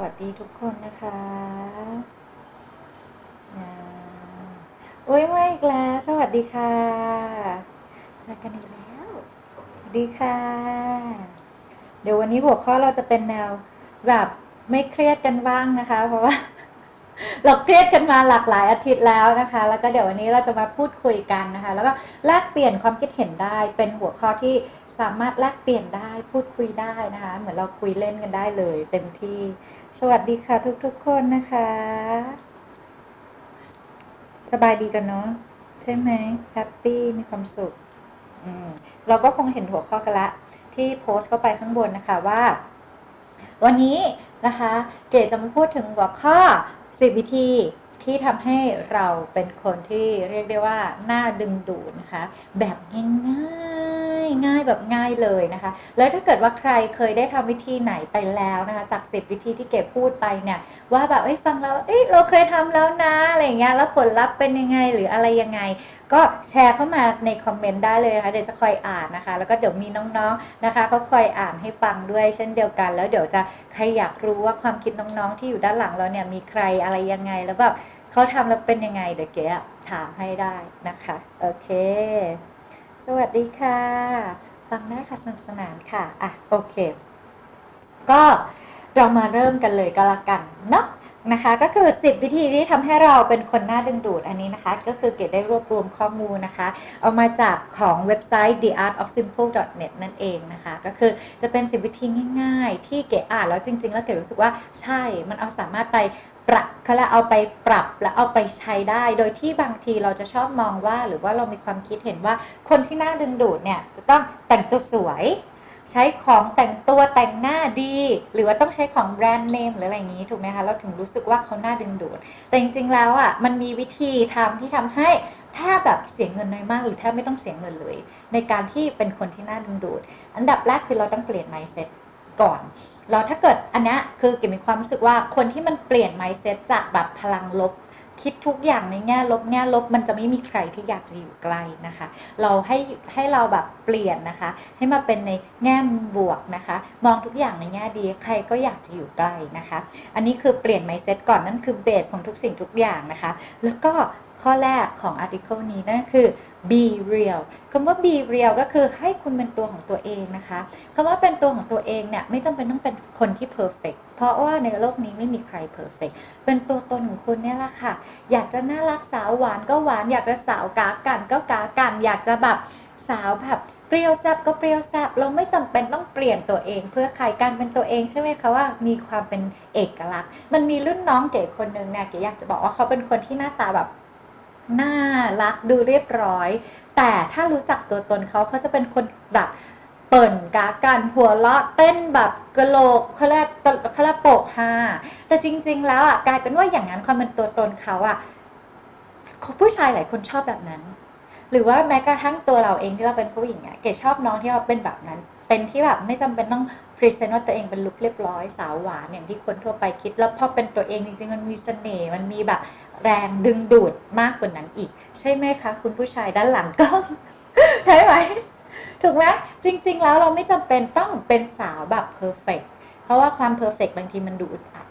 วัสดีทุกคนนะคะอ่าโอ้ยไม่อีกแล้ว สวัสดีค่ะเจอกันอีกแล้ว สวัสดีค่ะ เดี๋ยววันนี้หัวข้อเราจะเป็นแนวแบบไม่เครียดกันบ้างนะคะ เพราะว่า เราเครียดกันมาหลากหลายอาทิตย์แล้วนะคะ แล้วก็เดี๋ยววันนี้เราจะมาพูดคุยกันนะคะ แล้วก็แลกเปลี่ยนความคิดเห็นได้เป็นหัวข้อที่สามารถแลกเปลี่ยนได้พูดคุยได้นะคะ เหมือนเราคุยเล่นกันได้เลย เต็มที่ สวัสดีค่ะทุกๆคนนะคะ สบายดีกันเนาะใช่ไหมแฮปปี้มีความสุขเราก็คงเห็นหัวข้อกันละที่โพสต์เข้าไปข้างบนนะคะว่า วันนี้นะคะ เก๋จะมาพูดถึงหัวข้อ 10 วิธี ที่ทำให้เราเป็นคนที่เรียกได้ว่าน่าดึงดูดนะคะ แบบง่ายๆง่ายแบบง่ายเลยนะคะ แล้วถ้าเกิดว่าใครเคยได้ทำวิธีไหนไปแล้วนะคะ จาก 10 วิธีที่เก๋พูดไปเนี่ยว่าแบบเอ้ยฟังแล้วเอ้ยเราเคยทำแล้วนะอะไรอย่างเงี้ยแล้วผลลัพธ์เป็นยังไงหรืออะไรยังไง ก็แชร์เข้ามาในคอมเมนต์ได้เลยนะคะเดี๋ยวจะคอยอ่านนะคะ แล้วก็เดี๋ยวมีน้องๆนะคะเขาคอยอ่านให้ฟังด้วยเช่นเดียวกัน แล้วเดี๋ยวจะใครอยากรู้ว่าความคิดน้องๆที่อยู่ด้านหลังเราเนี่ยมีใครอะไรยังไงแล้วแบบ เขาทำแล้วเป็นยังไงเดี๋ยวเก๋ถามให้ได้นะคะ โอเค สวัสดีค่ะ ฟังได้ค่ะสนุกสนานค่ะ อะ โอเค ก็เรามาเริ่มกันเลยก็แล้วกันเนาะนะคะก็คือ 10 วิธีที่ทำให้เราเป็นคนน่าดึงดูดอันนี้นะคะ ก็คือเกดได้รวบรวมข้อมูลนะคะ เอามาจากของเว็บไซต์ theartofsimple.net นั่นเองนะคะ ก็คือจะเป็น 10 วิธีง่าย ๆ ที่เกดอ่านแล้วจริง ๆ แล้วเกดรู้สึกว่าใช่มันเอาสามารถไป ปรับเขาเรียกเอาไปปรับและเอาไปใช้ได้ โดยที่บางทีเราจะชอบมองว่า หรือว่าเรามีความคิดเห็นว่า คนที่น่าดึงดูดเนี่ยจะต้องแต่งตัวสวย ใช้ของแต่งตัวแต่งหน้าดี หรือว่าต้องใช้ของแบรนด์เนมหรืออะไรอย่างนี้ถูกไหมคะเราถึงรู้สึกว่าเขาน่าดึงดูด แต่จริงๆแล้วอะมันมีวิธีทำที่ทำให้แทบแบบเสียเงินน้อยมาก หรือแทบไม่ต้องเสียเงินเลย ในการที่เป็นคนที่น่าดึงดูด อันดับแรกคือเราต้องเปลี่ยน mindset ก่อน เราถ้าเกิดอันนี้คือเก็บมีความรู้สึกว่าคนที่มันเปลี่ยน mindset จากแบบพลังลบ คิดทุกอย่างในแง่ลบแง่ลบ มันจะไม่มีใครที่อยากจะอยู่ใกลนะคะ เราให้ให้เราแบบเปลี่ยนนะคะ ให้มาเป็นในแง่บวกนะคะ มองทุกอย่างในแง่ดีใครก็อยากจะอยู่ใกล้นะคะ อันนี้คือเปลี่ยน mindset ก่อนนั่นคือเบสของทุกสิ่งทุกอย่างนะคะ แล้วก็ ข้อแรกของ article นี้นั่นคือ be real คำว่า be real ก็คือให้คุณเป็นตัวของตัวเองนะคะคำว่าเป็นตัวของตัวเองเนี่ยไม่จำเป็นต้องเป็นคนที่ perfect เพราะว่าในโลกนี้ไม่มีใคร perfect เป็นตัวตนของคุณเนี่ยแหละค่ะ อยากจะน่ารักสาวหวานก็หวาน อยากจะสาวกากันก็กากัน อยากจะแบบสาวแบบเปรี้ยวแซบก็เปรี้ยวแซบเราไม่จำเป็นต้องเปลี่ยนตัวเองเพื่อใครการเป็นตัวเองใช่ไหมคะว่ามีความเป็นเอกลักษณ์ มันมีรุ่นน้องเก๋คนหนึ่งเนี่ยเก๋อยากจะบอกว่าเขาเป็นคนที่หน้าตาแบบ น่ารักดูเรียบร้อย แต่ถ้ารู้จักตัวตนเขาเขาจะเป็นคนแบบเปิ่นกาการหัวเราะเต้นแบบกระโหลกเขาเรียกเขาเรียกโปกฮาแต่จริง ๆ แล้วอะกลายเป็นว่าอย่างนั้นความเป็นตัวตนเขาอะผู้ชายหลายคนชอบแบบนั้น หรือว่าแม้กระทั่งตัวเราเองที่เราเป็นผู้หญิงอะเกดชอบน้องที่เราเป็นแบบนั้น เป็นที่แบบไม่จำเป็นต้องพรีเซนต์ว่าตัวเองเป็นลุคเรียบร้อยสาวหวานอย่างที่คนทั่วไปคิด แล้วพอเป็นตัวเองจริงๆมันมีเสน่ห์มันมีแบบ แรงดึงดูดมากกว่านั้นอีก ใช่ไหมคะคุณผู้ชายด้านหลังกล้องใช่ไหมถูกไหมจริง ๆ แล้วเราไม่จำเป็นต้องเป็นสาวแบบเพอร์เฟกเพราะว่าความเพอร์เฟกบางทีมันดูอึดอัด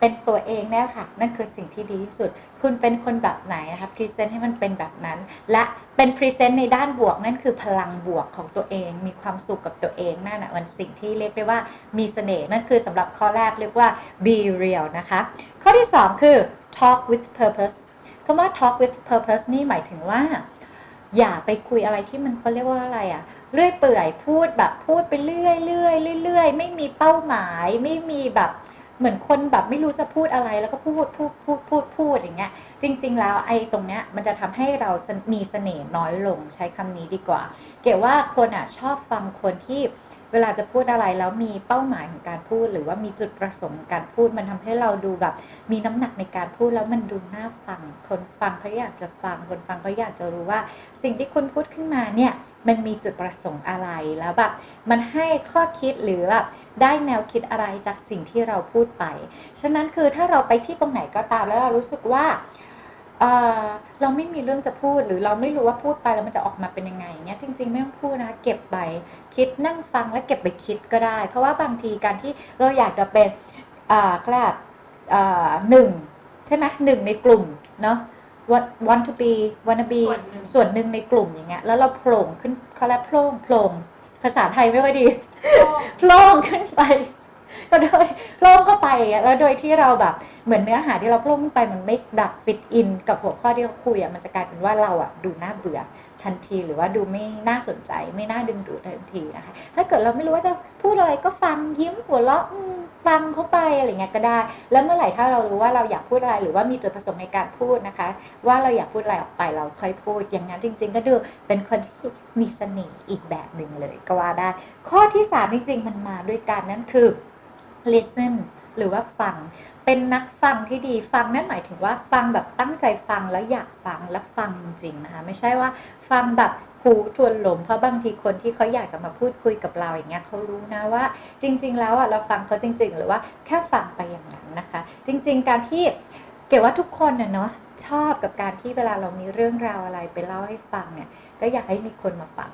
เป็นตัวเองแน่ค่ะ นั่นคือสิ่งที่ดีที่สุด คุณเป็นคนแบบไหนนะคะพรีเซนต์ให้มันเป็นแบบนั้น และเป็นพรีเซนต์ในด้านบวกนั่นคือพลังบวกของตัวเอง มีความสุขกับตัวเองนั่นแหะมันสิ่งที่เรียกได้ว่ามีเสน่ห์นั่นคือสำหรับข้อแรกเรียกว่า be real นะคะ ข้อที่ 2 คือ talk with purpose คำว่า talk with purpose นี่หมายถึงว่า อย่าไปคุยอะไรที่มันเขาเรียกว่าอะไรอะเรื่อยเปื่อยพูดแบบพูดไปเรื่อยเรื่อยเรื่อยไม่มีเป้าหมาย ไม่มีแบบ เหมือนคนแบบไม่รู้จะพูดอะไรแล้วก็พูดพูดพูดพูดพูดอย่างเงี้ย จริง ๆ แล้วไอ้ตรงเนี้ยมันจะทำให้เรามีเสน่ห์น้อยลงใช้คำนี้ดีกว่า เก๋ว่าคนอะชอบฟังคนที่ เวลาจะพูดอะไรแล้วมีเป้าหมายของการพูด หรือว่ามีจุดประสงค์การพูด มันทำให้เราดูแบบ มีน้ำหนักในการพูดแล้วมันดูน่าฟัง คนฟังเขาอยากจะฟังคนฟังเขาอยากจะรู้ว่า สิ่งที่คุณพูดขึ้นมาเนี่ยมันมีจุดประสงค์อะไรแล้วแบบมันให้ข้อคิดหรือแบบได้แนวคิดอะไรจากสิ่งที่เราพูดไป ฉะนั้นคือถ้าเราไปที่ตรงไหนก็ตามแล้วเรารู้สึกว่า เอ่อเราไม่มีเรื่องจะพูดหรือเราไม่รู้ว่าพูดไปแล้วมันจะออกมาเป็นยังไงเงี้ยจริง ๆ ไม่ต้องพูดนะคะเก็บไปคิดนั่งฟังแล้วเก็บไปคิดก็ได้ เพราะว่าบางทีการที่เราอยากจะเป็นอ่าก็แบบอ่าหนึ่งใช่ไหมหนึ่งในกลุ่มเนาะ want want to be wanna be ส่วนหนึ่งส่วนหนึ่งในกลุ่มอย่างเงี้ยแล้วเราโผล่ขึ้นเขาเรียกโผล่โผล่ภาษาไทยไม่ค่อยดีโพล่งขึ้นไป ก็โดยโล่งเข้าไปอะแล้วโดยที่เราแบบเหมือนเนื้อหาที่เราโพล่งไปมันไม่ดับฟิตอิน กับหัวข้อที่เขาคุยอะมันจะกลายเป็นว่าเราอะดูน่าเบื่อทันทีหรือว่าดูไม่น่าสนใจ ไม่น่าดึงดูดทันทีนะคะ ถ้าเกิดเราไม่รู้ว่าจะพูดอะไรก็ฟังยิ้มหัวเราะฟังเข้าไปอะไรเงี้ยก็ได้ แล้วเมื่อไหร่ถ้าเรารู้ว่าเราอยากพูดอะไรหรือว่ามีจุดประสงค์ในการพูดนะคะ ว่าเราอยากพูดอะไรออกไปเราค่อยพูด อย่างนั้นจริง ๆ ก็ดูเป็นคนที่มีเสน่ห์อีกแบบหนึ่งเลยก็ว่าได้ ข้อที่3จริงๆมันมาด้วยกันนั่นคือ listen หรือว่าฟัง เป็นนักฟังที่ดีฟังนั่นหมายถึงว่าฟังแบบตั้งใจฟังแล้วอยากฟังและฟังจริงนะคะไม่ใช่ว่าฟังแบบหูทวนหลมเพราะบางทีคนที่เขาอยากจะมาพูดคุยกับเราอย่างเงี้ยเขารู้นะว่า จริง ๆ แล้วอะเราฟังเขาจริง ๆ หรือว่าแค่ฟังไปอย่างนั้นนะคะ จริง ๆ การที่เก๋ว่าทุกคนเน่ะเนาะชอบกับการที่เวลาเรามีเรื่องราวอะไรไปเล่าให้ฟังเนี่ยก็อยากให้มีคนมาฟัง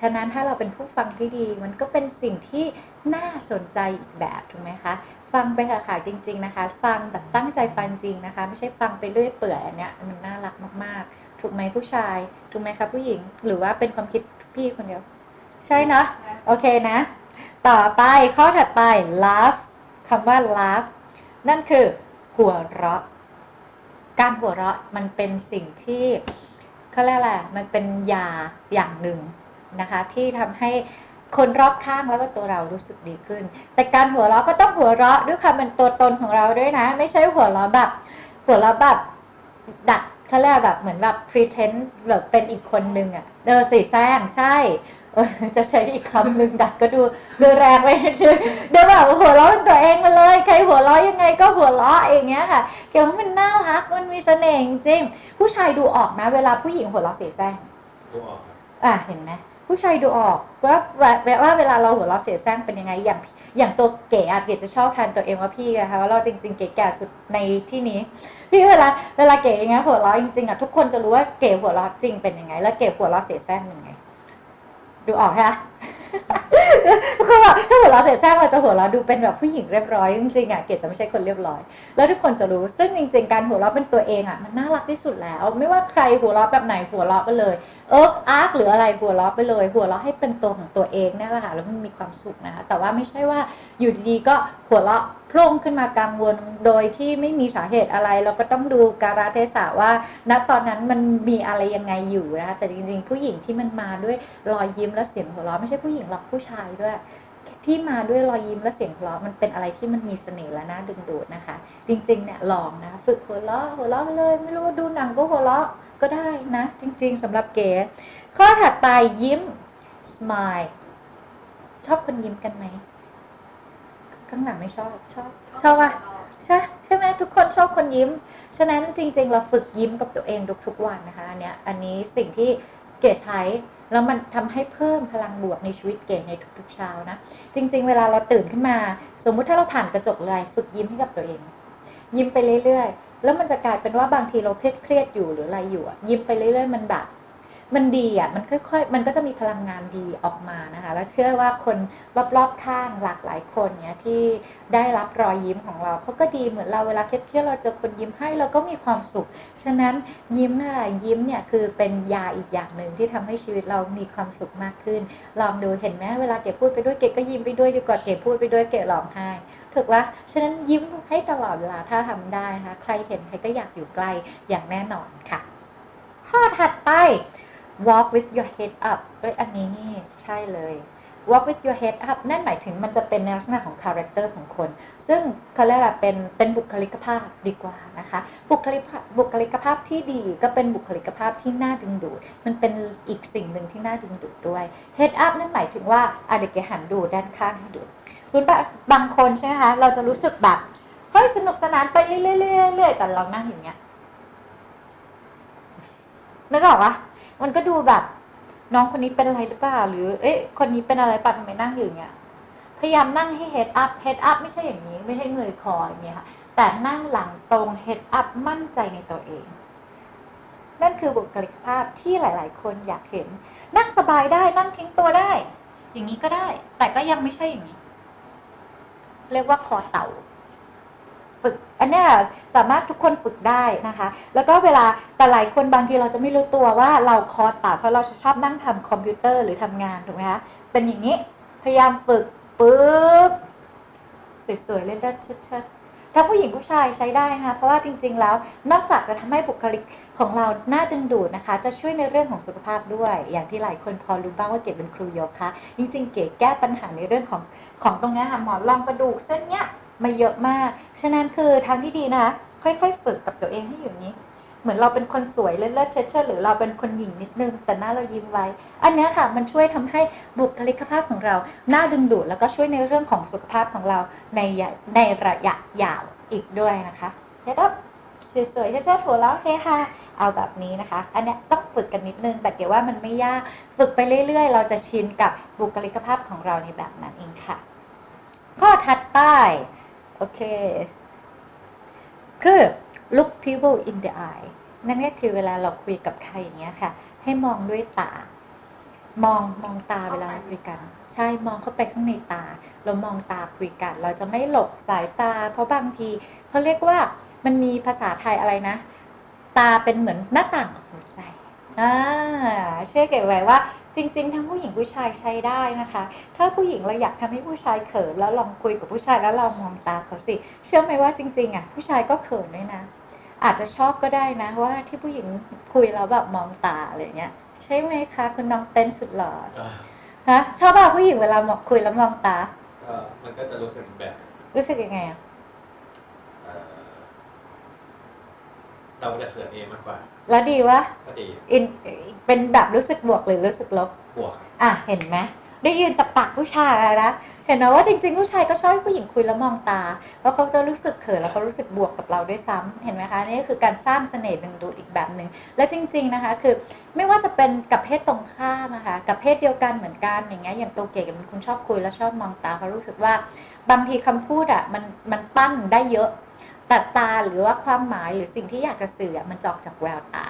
ฉะนั้นถ้าเราเป็นผู้ฟังที่ดี มันก็เป็นสิ่งที่น่าสนใจอีกแบบถูกไหมคะ ฟังไปเถอะค่ะจริง ๆนะคะ ฟังแบบตั้งใจฟังจริงนะคะ ไม่ใช่ฟังไปเรื่อยเปื่อยอันเนี้ยมันน่ารักมากๆ ถูกไหมผู้ชาย ถูกไหมคะผู้หญิงหรือว่าเป็นความคิดพี่คนเดียว ใช่เนะโอเคนะ ต่อไปข้อถัดไป laugh คำว่า laugh นั่นคือหัวเราะ การหัวเราะมันเป็นสิ่งที่เขาเรียกอะไรมันเป็นยาอย่างหนึ่ง นะคะ ที่ทำให้คนรอบข้างแล้วก็ตัวเรารู้สึกดีขึ้น แต่การหัวเราะก็ต้องหัวเราะด้วยความเป็นตัวตนของเราด้วยนะ ไม่ใช่หัวเราะแบบ หัวเราะแบบดัดเขาเรียกแบบเหมือนแบบ pretend แบบเป็นอีกคนนึงอะ่ะเดอสีแซงใช่เออจะใช้อีกคำหนึ่งดัดก็ดูดูแรงไปนิดนึงเดี๋ยวแบบหัวเราะเป็นตัวเองมาเลย ใครหัวเราะยังไงก็หัวเราะอย่างเงี้ยค่ะเกี่ยวกับมันน่ารักมันมีเสน่ห์จริงๆผู้ชายดูออกนะ เวลาผู้หญิงหัวเราะเสียแซงดูออกครับอะเห็นไหม ผู้ชายดูออกว่าว่าเวลาเราหัวเราเสียแซงเป็นยังไงอย่างอย่างตัวเก๋อะเก๋จะชอบแทนตัวเองว่าพี่นะคะว่าเราจริง ๆ เก๋แก่สุดในที่นี้ พี่เวลาเวลาเก๋อย่างเงี้ยหัวเราจริงๆอะทุกคนจะรู้ว่าเก๋หัวเราจริงเป็นยังไง แล้วเก๋หัวเราเสียแซงเป็นยังไง ดูออกใช่ไหม คือแบบถ้าหัวเราะเสียแซงเราจะหัวเราะดูเป็นแบบผู้หญิงเรียบร้อยจริงๆอะเกดจะไม่ใช่คนเรียบร้อย แล้วทุกคนจะรู้ซึ่งจริง ๆ การหัวเราะเป็นตัวเองอะมันน่ารักที่สุดแล้ว ไม่ว่าใครหัวเราะแบบไหนหัวเราะไปเลย เอิร์กอาร์กหรืออะไรหัวเราะไปเลย หัวเราะให้เป็นตัวของตัวเองนี่แหละค่ะแล้วมันมีความสุขนะคะแต่ว่าไม่ใช่ว่าอยู่ดีๆก็หัวเราะ โพล่งขึ้นมากังวลโดยที่ไม่มีสาเหตุอะไร เราก็ต้องดูการาเทศะว่า ณตอนนั้นมันมีอะไรยังไงอยู่นะคะแต่จริงๆ ผู้หญิงที่มันมาด้วยรอยยิ้มและเสียงหัวเราะไม่ใช่ผู้หญิงหรอกผู้ชายด้วยที่มาด้วยรอยยิ้มและเสียงหัวเราะมันเป็นอะไรที่มันมีเสน่ห์และน่าดึงดูดนะคะ จริงๆเนี่ยลองนะฝึกหัวเราะหัวเราะเลยไม่รู้ดูหนังก็หัวเราะก็ได้นะ จริง ๆสำหรับเก๋ข้อถัดไปยิ้ม smile ชอบคนยิ้มกันไหม ข้างหลังไม่ชอบชอบชอบอะใช่ใช่ไหมทุกคนชอบคนยิ้ม ฉะนั้นจริง ๆ เราฝึกยิ้มกับตัวเองทุกๆวันนะคะอันเนี้ยอันนี้สิ่งที่เก๋ใช้แล้วมันทำให้เพิ่มพลังบวกในชีวิตเก๋ในทุกๆเช้านะ จริง ๆ เวลาเราตื่นขึ้นมา สมมุติถ้าเราผ่านกระจกเลยฝึกยิ้มให้กับตัวเอง ยิ้มไปเรื่อยๆ แล้วมันจะกลายเป็นว่าบางทีเราเครียดๆอยู่หรืออะไรอยู่อะยิ้มไปเรื่อยๆ มันแบบ มันดีอะมันค่อยๆ มันก็จะมีพลังงานดีออกมานะคะ แล้วเชื่อว่าคนรอบๆข้างหลากหลายคนเนี้ยที่ได้รับรอยยิ้มของเราเขาก็ดีเหมือนเราเวลาเครียดๆเราเจอคนยิ้มให้เราก็มีความสุข ฉะนั้นยิ้มน่ะยิ้มเนี่ยคือเป็นยาอีกอย่างหนึ่งที่ทำให้ชีวิตเรามีความสุขมากขึ้น ลองดูเห็นไหมเวลาเก๋พูดไปด้วยเก๋ก็ยิ้มไปด้วยดีกว่าเก๋พูดไปด้วยเก๋ร้องไห้ถูกปะฉะนั้นยิ้มให้ตลอดเวลาถ้าทำได้นะคะใครเห็นใครก็อยากอยู่ใกล้อย่างแน่นอนค่ะ ข้อถัดไป walk with your head up เอ้ยอันนี้นี่ใช่เลย walk with your head up นั่นหมายถึงมันจะเป็นในลักษณะของ character ของคน ซึ่งเขาเรียกอะไรเป็นเป็นบุคลิกภาพดีกว่านะคะ บุคลิกภาพบุคลิกภาพที่ดีก็เป็นบุคลิกภาพที่น่าดึงดูด มันเป็นอีกสิ่งหนึ่งที่น่าดึงดูดด้วย head up นั่นหมายถึงว่าอะเด็กแกหันดูด้านข้างให้ดูส่วนบบบางคนใช่ไหมคะ เราจะรู้สึกแบบ เฮ้ยสนุกสนานไปเรื่อยๆแต่เรานั่งอย่างเงี้ยนึกออกปะ มันก็ดูแบบ น้องคนนี้เป็นอะไรหรือเปล่า หรือ เอ๊ะ คนนี้เป็นอะไรปะทำไมนั่งอยู่อย่างเงี้ย พยายามนั่งให้ head up head up ไม่ใช่อย่างนี้ ไม่ใช่เงยคออย่างเงี้ยค่ะ แต่นั่งหลังตรง head up มั่นใจในตัวเอง นั่นคือบุคลิกภาพที่หลาย ๆ คนอยากเห็น นั่งสบายได้นั่งทิ้งตัวได้ อย่างนี้ก็ได้ แต่ก็ยังไม่ใช่อย่างนี้ เรียกว่าคอเต่า ฝึก อันนี้สามารถทุกคนฝึกได้นะคะ แล้วก็เวลาแต่หลายคนบางทีเราจะไม่รู้ตัวว่าเราคอต่าเพราะเราชอบนั่งทำคอมพิวเตอร์หรือทำงานถูกไหมคะเป็นอย่างนี้พยายามฝึกปุ๊บสวยๆเล่นๆเชิดๆถ้าผู้หญิงผู้ชายใช้ได้นะคะ เพราะว่าจริง ๆ แล้วนอกจากจะทำให้บุคลิกของเราหน้าดึงดูดนะคะ จะช่วยในเรื่องของสุขภาพด้วย อย่างที่หลายคนพอรู้บ้างว่าเก๋เป็นครูโยคะ จริง ๆ เก๋แก้ปัญหาในเรื่องของของตรงนี้ค่ะหมอนรองกระดูกเส้นเนี้ย มาเยอะมาก ฉะนั้นคือทางที่ดีนะคะค่อยๆ ฝึกกับตัวเองให้อยู่นี้ เหมือนเราเป็นคนสวยเลิศๆเชิดหรือเราเป็นคนหญิงนิดนึง แต่หน้าเรายิ้มไว้ อันนี้ค่ะมันช่วยทำให้บุคลิกภาพของเราหน้าดึงดูดแล้วก็ช่วยในเรื่องของสุขภาพของเราในในระยะยาวอีกด้วยนะคะเฮ็ดอัพสวยๆเชิดๆหัวเราะเฮฮาเอาแบบนี้นะคะ อันนี้ต้องฝึกกันนิดนึง แต่เกี่ยวว่ามันไม่ยาก ฝึกไปเรื่อย ๆ เราจะชินกับบุคลิกภาพของเราในแบบนั้นเองค่ะ ข้อถัดไป โอเคคือ look people in the eye นั่นก็คือเวลาเราคุยกับใครอย่างเงี้ยค่ะ ให้มองด้วยตา มองมองตาเวลาเราคุยกัน ใช่มองเข้าไปข้างในตา เรามองตาคุยกัน เราจะไม่หลบสายตา เพราะบางทีเขาเรียกว่ามันมีภาษาไทยอะไรนะ ตาเป็นเหมือนหน้าต่างของหัวใจอ่าเชื่อเก๋ไว้ว่า จริง ๆ ทั้งผู้หญิงผู้ชายใช้ได้นะคะ ถ้าผู้หญิงเราอยากทำให้ผู้ชายเขินแล้วลองคุยกับผู้ชายแล้วเรามองตาเขาสิ เชื่อไหมว่าจริงๆอะผู้ชายก็เขินด้วยนะ อาจจะชอบก็ได้นะว่าที่ผู้หญิงคุยแล้วแบบมองตาอะไรเงี้ยใช่ไหมคะคุณน้องเต้นสุดหล่ออ่าฮะชอบป่ะผู้หญิงเวลามองคุยแล้วมองตาก็มันก็จะรู้สึกแบบ รู้สึกยังไงอะ เอ่อ เราจะเขินเองมากกว่า แล้วดีวะก็ดีอินเป็นแบบรู้สึกบวกหรือรู้สึกลบ บวกอะเห็นไหมได้ยินจากปากผู้ชายแล้วนะเห็นไหมว่าจริงๆ ผู้ชายก็ชอบให้ผู้หญิงคุยแล้วมองตาเพราะเขาจะรู้สึกเขินแล้วเขารู้สึกบวกกับเราด้วยซ้ำเห็นไหมคะนี่ก็คือการสร้างเสน่ห์ดึงดูดอีกแบบหนึ่งและจริง ๆนะคะ คือไม่ว่าจะเป็นกับเพศตรงข้ามนะคะกับเพศเดียวกันเหมือนกันอย่างเงี้ยอย่างตัวเก๋กับเป็นคนชอบคุยแล้วชอบมองตาเพราะรู้สึกว่าบางทีคำพูดอะมันมันปั้นได้เยอะ แต่ตาหรือว่าความหมายหรือสิ่งที่อยากจะสื่ออะมันจอกจากแววตา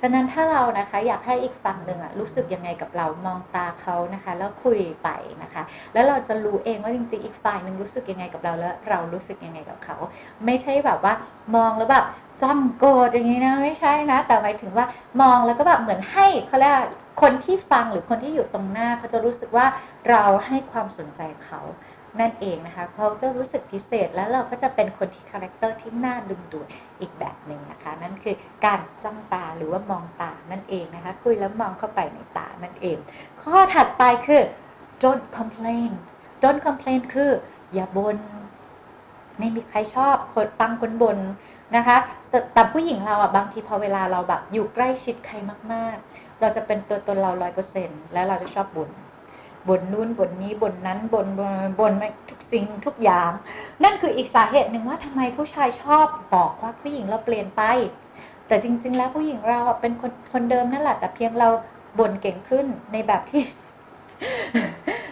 ฉะนั้นถ้าเรานะคะอยากให้อีกฝั่งหนึ่งอะรู้สึกยังไงกับเรามองตาเขานะคะ แล้วคุยไปนะคะ แล้วเราจะรู้เองว่าจริงๆอีกฝ่ายหนึ่งรู้สึกยังไงกับเราแล้วเรารู้สึกยังไงกับเขา ไม่ใช่แบบว่ามองแล้วแบบจ้องโกรธอย่างนี้นะไม่ใช่นะ แต่หมายถึงว่ามองแล้วก็แบบเหมือนให้เขาเรียกว่าคนที่ฟังหรือคนที่อยู่ตรงหน้าเขาจะรู้สึกว่าเราให้ความสนใจเขา นั่นเองนะคะเขาจะรู้สึกพิเศษแล้วเราก็จะเป็นคนที่คาแรคเตอร์ที่น่าดึงดูดอีกแบบหนึ่งนะคะ นั่นคือการจ้องตาหรือว่ามองตานั่นเองนะคะ คุยแล้วมองเข้าไปในตานั่นเอง ข้อถัดไปคือ don't complain don't complain คืออย่าบน่นไม่มีใครชอบคนฟังคนบน่นนะคะ แต่ผู้หญิงเราอะบางทีพอเวลาเราแบบอยู่ใกล้ชิดใครมาก ๆ เราจะเป็นตัวตนเราร้อยเปอร์เซ็นต์แล้วเราจะชอบบ่น บนนู้นบนนี้บนนั้นบนบนบนทุกสิ่งทุกอย่าง นั่นคืออีกสาเหตุหนึ่งว่าทำไมผู้ชายชอบบอกว่าผู้หญิงเราเปลี่ยนไป แต่จริง ๆ แล้วผู้หญิงเราเป็นคนคนเดิมนั่นแหละแต่เพียงเราบ่นเก่งขึ้นในแบบที่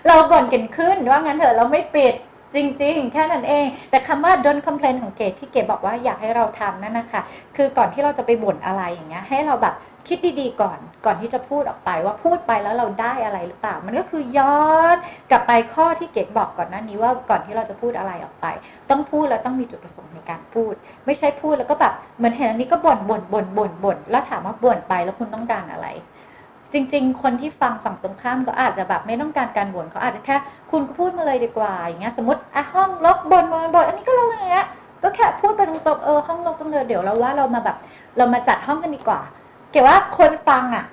เราบ่นเก่งขึ้นว่างั้นเถอะเราไม่ปิด จริง ๆ แค่นั้นเอง แต่คำว่า don't complain ของเกดที่เกดบอกว่าอยากให้เราทำนั่นนะคะ คือก่อนที่เราจะไปบ่นอะไรอย่างเงี้ย ให้เราแบบคิดดีๆก่อนก่อนที่จะพูดออกไปว่าพูดไปแล้วเราได้อะไรหรือเปล่า มันก็คือย้อนกลับไปข้อที่เกดบอกก่อนหน้านี้ว่าก่อนที่เราจะพูดอะไรออกไป ต้องพูดแล้วต้องมีจุดประสงค์ในการพูด ไม่ใช่พูดแล้วก็แบบเหมือนเห็นอันนี้ก็บ่นบ่นบ่นบ่นบ่นแล้วถามว่าบ่นไปแล้วคุณต้องการอะไร จริง ๆ คนที่ฟังฝั่งตรงข้ามก็อาจจะแบบไม่ต้องการการบ่นเขาอาจจะแค่ คุณก็พูดมาเลยดีกว่าอย่างเงี้ยสมมติอะห้องล็อกบ่นบ่นบ่นอันนี้ก็ลงอย่างเงี้ยก็แค่พูดไปตรงๆเออห้องล็อกตรงเลยเดี๋ยวเราว่าเรามาแบบ เรามาจัดห้องกันดีกว่า เกี่ยวว่าคนฟังอะ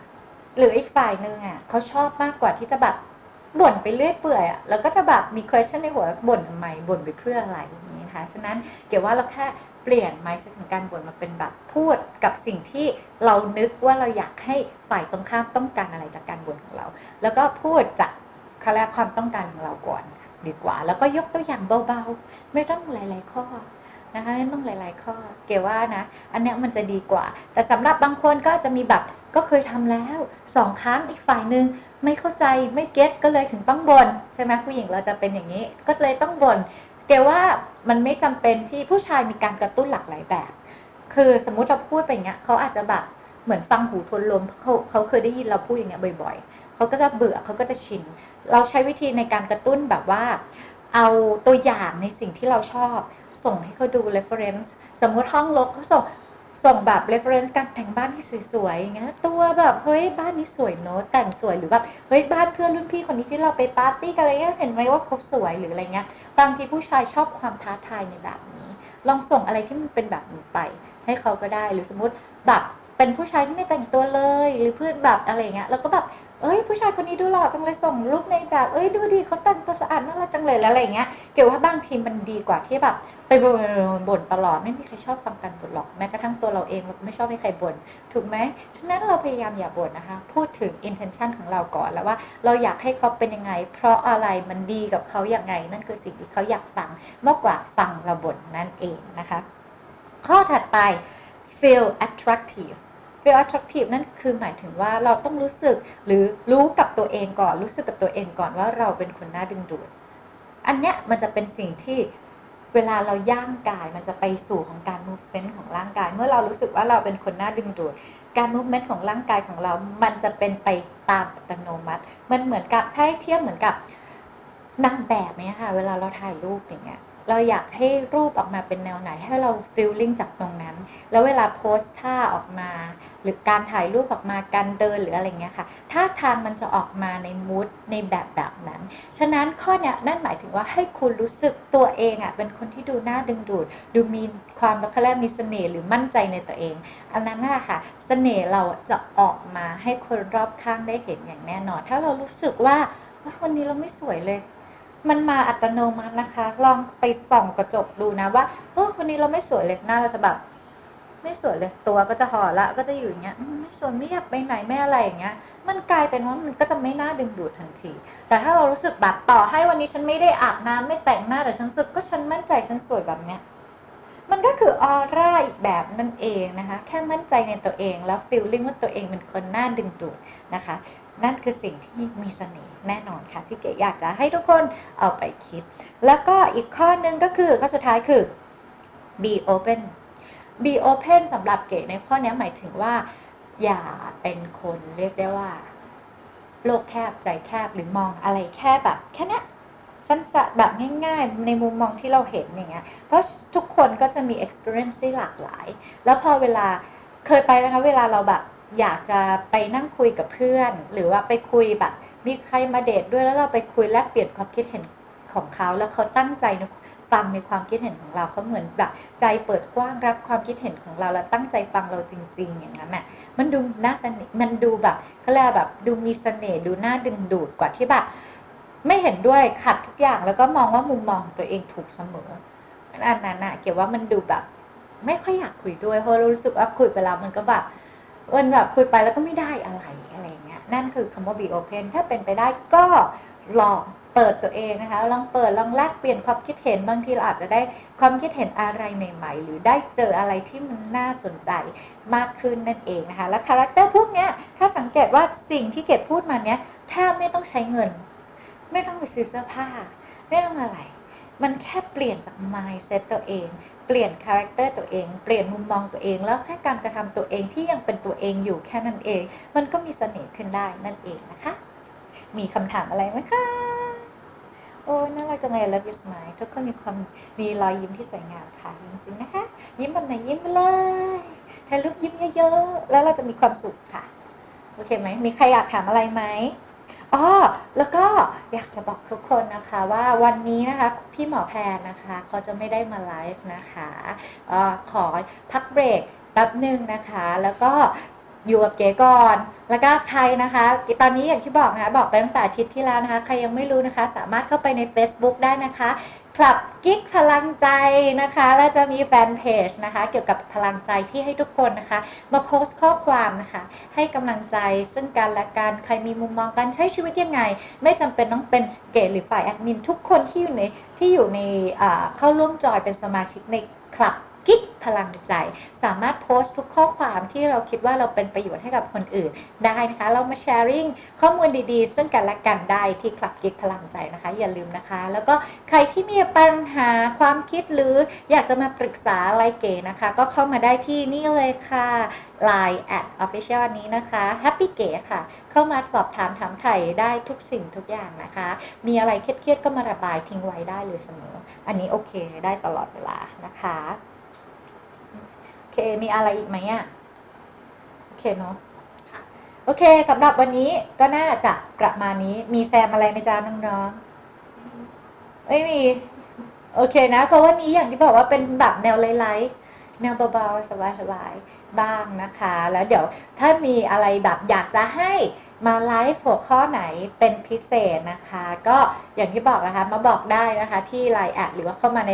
หรืออีกฝ่ายหนึ่งอะเขาชอบมากกว่าที่จะแบบบ่นไปเรื่อยเปื่อยอะแล้วก็จะแบบมี question ในหัวบ่นทำไมบ่นไปเพื่ออะไรอย่าง นะคะ ฉะนั้นเกี่ยวว่าเราแค่เปลี่ยน mindset ของการบ่นมาเป็นแบบพูดกับสิ่งที่เรานึกว่าเราอยากให้ฝ่ายตรงข้ามต้องการอะไรจากการบ่นของเรา แล้วก็พูดจากคาแรกความต้องการของเราก่อนดีกว่า แล้วก็ยกตัวอย่างเบาๆ ไม่ต้องหลายๆข้อนะคะไม่ต้องหลายๆ ข้อ เกี่ยวว่านะ อันเนี้ยมันจะดีกว่า แต่สำหรับบางคนก็จะมีแบบก็เคยทำแล้วสองครั้งอีกฝ่ายหนึ่งไม่เข้าใจไม่เก็ตก็เลยถึงต้องบน่นใช่ไหมผู้หญิงเราจะเป็นอย่างนี้ ก็เลยต้องบน่น เกี่ว่ามันไม่จำเป็นที่ผู้ชายมีการกระตุ้นหลากหลายแบบ คือสมมุติเราพูดไปอย่างเงี้ยเขาอาจจะแบบเหมือนฟังหูทวนลมเขาเขาเคยได้ยินเราพูดอย่างเงี้ยบ่อย ๆ เขาก็จะเบื่อเขาก็จะชิน เราใช้วิธีในการกระตุ้นแบบว่า เอาตัวอย่างในสิ่งที่เราชอบ ส่งให้เขาดู reference สมมติห้องลกเขาส่ง ส่งแบบ reference การแต่งบ้านที่สวยๆอย่างเงี้ยตัวแบบเฮ้ยบ้านนี้สวยเนอะแต่งสวยหรือแบบเฮ้ยบ้านเพื่อนรุ่นพี่คนนี้ที่เราไปปาร์ตี้กันอะไรเงี้ยเห็นไหมว่าเขาสวยหรืออะไรเงี้ยบางทีผู้ชายชอบความท้าทายในแบบนี้ ลองส่งอะไรที่มันเป็นแบบนี้ไป ให้เขาก็ได้หรือสมมติแบบเป็นผู้ชายที่ไม่แต่งตัวเลย หรือเพื่อนแบบอะไรเงี้ยแล้วก็แบบ เอ้ยผู้ชายคนนี้ดูหล่อจังเลยส่งรูปในแบบ เอ้ยดูดีเขาแต่งตัวสะอาดน่ารักจังเลยแล้วอะไรเงี้ยเกี่ยวว่าบางทีมันดีกว่าที่แบบไปบ่นตลอดไม่มีใครชอบฟังการบ่นหรอกแม้กระทั่งตัวเราเองเราก็ไม่ชอบให้ใครบ่นถูกไหมฉะนั้นเราพยายามอย่าบ่นนะคะ พูดถึง intention ของเราก่อนแล้วว่า เราอยากให้เขาเป็นยังไง เพราะอะไรมันดีกับเขาอย่างไง นั่นคือสิ่งที่เขาอยากฟังมากกว่าฟังเราบ่นนั่นเองนะคะ ข้อถัดไป feel attractive feel attractive นั่นคือหมายถึงว่าเราต้องรู้สึกหรือรู้กับตัวเองก่อน รู้สึกกับตัวเองก่อนว่าเราเป็นคนน่าดึงดูด อันเนี้ยมันจะเป็นสิ่งที่เวลาเราย่างกายมันจะไปสู่ของการ movement ของร่างกาย เมื่อเรารู้สึกว่าเราเป็นคนน่าดึงดูด การ movement ของร่างกายของเรา มันจะเป็นไปตามอัตโนมัติ มันเหมือนกับถ้าให้เทียบเหมือนกับนางแบบเนี่ยค่ะ เวลาเราถ่ายรูปอย่างเงี้ย เราอยากให้รูปออกมาเป็นแนวไหนให้เรา feeling จากตรงนั้น แล้วเวลาโพสท่าออกมา หรือการถ่ายรูปออกมาการเดินหรืออะไรเงี้ยค่ะท่าทางมันจะออกมาในมูดในแบบแบบนั้น ฉะนั้นข้อเนี้ยนั่นหมายถึงว่าให้คุณรู้สึกตัวเองอะเป็นคนที่ดูน่าดึงดูด ดูมีความเขาเรียกมีเสน่ห์หรือมั่นใจในตัวเอง อันนั้นน่ะค่ะเสน่ห์เราจะออกมาให้คนรอบข้างได้เห็นอย่างแน่นอน ถ้าเรารู้สึกว่าวันนี้เราไม่สวยเลย มันมาอัตโนมัตินะคะ ลองไปส่องกระจกดูนะว่าเออวันนี้เราไม่สวยเลยหน้าเราจะแบบไม่สวยเลยตัวก็จะห่อละก็จะอยู่อย่างเงี้ยไม่สวยไม่อยากไปไหนไม่อะไรอย่างเงี้ย มันกลายเป็นว่ามันก็จะไม่น่าดึงดูดทันที แต่ถ้าเรารู้สึกแบบต่อให้วันนี้ฉันไม่ได้อาบน้ำไม่แต่งหน้าแต่ฉันรู้สึกก็ฉันมั่นใจฉันสวยแบบเนี้ย มันก็คือออร่าอีกแบบนั่นเองนะคะ แค่มั่นใจในตัวเองแล้วฟีลลิ่งว่าตัวเองเป็นคนน่าดึงดูดนะคะ นั่นคือสิ่งที่มีเสน่ห์แน่นอนค่ะ ที่เก๋อยากจะให้ทุกคนเอาไปคิด แล้วก็อีกข้อหนึงก็คือข้อสุดท้ายคือ be open be open สำหรับเก๋ในข้อนี้หมายถึงว่า อย่าเป็นคนเรียกได้ว่า โลกแคบใจแคบหรือมองอะไรแค่แบบแค่นี้ สั้นๆแบบง่ายๆ ในมุมมองที่เราเห็นอย่างเงี้ยเพราะทุกคนก็จะมี experience ที่หลากหลาย แล้วพอเวลาเคยไปไหมคะเวลาเราแบบอยากจะไปนั่งคุยกับเพื่อน หรือว่าไปคุยแบบ มีใครมาเดทด้วยแล้วเราไปคุยแลกเปลี่ยนความคิดเห็นของเขา แล้วเขาตั้งใจนฟังในความคิดเห็นของเราเขาเหมือนแบบใจเปิดกว้างรับความคิดเห็นของเราแล้วตั้งใจฟังเราจริง ๆ อย่างนั้นน่ะมันดูน่าสนิทมันดูแบบเขาเรียกว่าแบบดูมีเสน่ห์ดูน่าดึงดูดกว่าที่แบบ ไม่เห็นด้วยขัดทุกอย่างแล้วก็มองว่ามุมมองของตัวเองถูกเสมออันนั้นน่ะเกี่ยวว่ามันดูแบบ ไม่ค่อยอยากคุยด้วยเพราะรู้สึกว่าคุยไปแล้วมันก็แบบมันแบบคุยไปแล้วก็ไม่ได้อะไรอะไรเงี้ยนั่นคือคำว่า be open ถ้าเป็นไปได้ก็ลองเปิดตัวเองนะคะลองเปิดลองแลกเปลี่ยนความคิดเห็นบางทีเราอาจจะได้ความคิดเห็นอะไรใหม่ ๆ หรือได้เจออะไรที่มันน่าสนใจมากขึ้นนั่นเองนะคะและคาแรคเตอร์พวกเนี้ยถ้าสังเกตว่าสิ่งที่เกดพูดมาเนี้ยแทบไม่ต้องใช้เงิน ไม่ต้องไปซื้อเสื้อผ้า ไม่ต้องอะไร มันแค่เปลี่ยนจาก mindset ตัวเอง เปลี่ยนคาแรคเตอร์ตัวเอง เปลี่ยนมุมมองตัวเอง แล้วแค่การกระทำตัวเองที่ยังเป็นตัวเองอยู่แค่นั้นเอง มันก็มีเสน่ห์ขึ้นได้นั่นเองนะคะ มีคำถามอะไรไหมคะ โอ้น่ารักจังเลย love you smile ทุกคนมีความมีรอยยิ้มที่สวยงามค่ะจริงๆนะคะ ยิ้มแบบไหนยิ้มไปเลยถ่ายรูปยิ้มเยอะๆ แล้วเราจะมีความสุขค่ะ โอเคไหม มีใครอยากถามอะไรไหม อ๋อแล้วก็อยากจะบอกทุกคนนะคะว่าวันนี้นะคะพี่หมอแพนนะคะเขาจะไม่ได้มาไลฟ์นะคะออขอพักเบรกแป๊บหนึ่งนะคะ แล้วก็ อยู่กับเก๋ก่อน แล้วก็ใครนะคะ ตอนนี้อย่างที่บอกนะคะ บอกไปตั้งแต่อาทิตย์ที่แล้วนะคะ ใครยังไม่รู้นะคะ สามารถเข้าไปใน Facebook ได้นะคะคลับกิ๊กพลังใจนะคะ แล้วจะมีแฟนเพจนะคะ เกี่ยวกับพลังใจที่ให้ทุกคนนะคะ มาโพสต์ข้อความนะคะ ให้กำลังใจซึ่งกันและกันใครมีมุมมองการใช้ชีวิตยังไง ไม่จำเป็นต้องเป็นเกตหรือฝ่ายแอดมินทุกคนที่อยู่ในที่อยู่ในเข้าร่วมจอยเป็นสมาชิกในคลับ กิ๊กพลังใจ สามารถโพสต์ทุกข้อความที่เราคิดว่าเราเป็นประโยชน์ให้กับคนอื่นได้นะคะ เรามาแชร์ริ่งข้อมูลดีๆ ซึ่งกันและกันได้ที่คลับกิ๊กพลังใจนะคะ อย่าลืมนะคะ แล้วก็ใครที่มีปัญหาความคิดหรืออยากจะมาปรึกษาอะไรเก๋นะคะ ก็เข้ามาได้ที่นี่เลยค่ะ Line at official นี้นะคะ Happy เก๋ค่ะ เข้ามาสอบถามถามไถ่ได้ทุกสิ่งทุกอย่างนะคะ มีอะไรเครียดๆก็มาระบายทิ้งไว้ได้เลยเสมอ อันนี้โอเคได้ตลอดเวลานะคะ เค มีอะไรอีกไหมอะโอเคเนาะค่ะโอเคสำหรับวันนี้ก็น่าจะประมาณนี้ มีแซมอะไรไหมจ้าน้องๆไม่มี โอเคนะ เพราะวันนี้อย่างที่บอกว่าเป็นแบบแนวไลท์ๆแนวเบาๆสบายๆบ้างนะคะ แล้วเดี๋ยวถ้ามีอะไรแบบอยากจะให้มาไลฟ์หัวข้อไหนเป็นพิเศษนะคะ ก็อย่างที่บอกนะคะมาบอกได้นะคะที่ไลน์แอดหรือว่าเข้ามาใน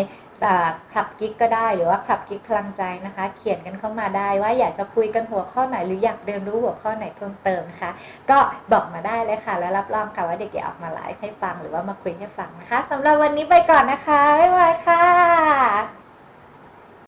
คลับกิ๊กก็ได้หรือว่าคลับกิ๊กพลังใจนะคะ เขียนกันเข้ามาได้ว่าอยากจะคุยกันหัวข้อไหนหรืออยากเรียนรู้หัวข้อไหนเพิ่มเติมนะคะ ก็บอกมาได้เลยค่ะ แล้วรับรองค่ะว่าเด็กๆออกมาไลฟ์ให้ฟังหรือว่ามาคุยให้ฟังนะคะสำหรับวันนี้ไปก่อนนะคะบ๊ายบายค่ะ